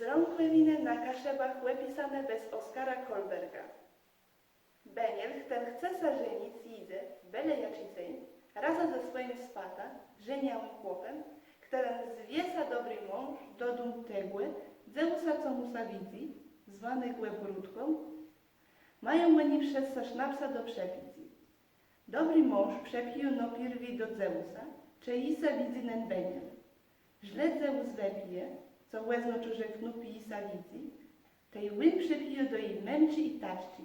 Z rąk na kaszebach łepisane bez Oskara Kolberga. Beniel, ten chce sa żenić idzie, byle raza ze swoim spata, żeniałym chłopem, którym zwiesa dobry mąż do dum tegły, Zeusa co musa widzi, zwany Głebrudką, mają oni przez sa sznapsa do przepici. Dobry mąż przepiju no pierwi do Zeusa, czy isa widzi nen Beniel. Źle Zeus wepije, co łezno czuże knupi isa widzi, tej łyn przepije do jej męczy i taści.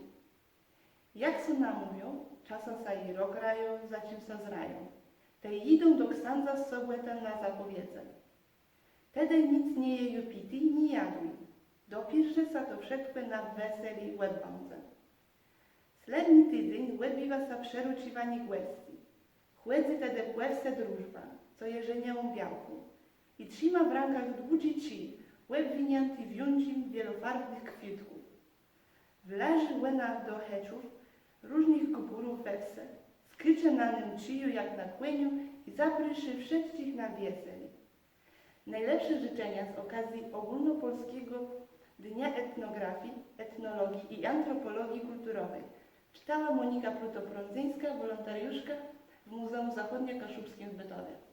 Jak se namówią, czasem sa i rograją, zaczym sa zrają. Te idą do ksandza z sobłetem na zapowiedzę. Tedy nic nie jeju pity, ni jadły. Dopierze sa to wszekły na weseli łebące. Sledni tydzień łebiwa sa przeruciwanie głęsti. Chłedzy tedy płewse drużba, co jeżenią białku. I trzyma w rękach długi ci, łeb winięty wiącim wielofarbnych kwitków. Wleży łena do heczów, różnych kuburów wepse, skrycze na nim czyju jak na kłeniu i zapryszy wszystkich na wieseli. Najlepsze życzenia z okazji ogólnopolskiego Dnia Etnografii, Etnologii i Antropologii Kulturowej czytała Monika Pluto-Prądzyńska, wolontariuszka w Muzeum Zachodnio-Kaszubskim w Bytowie.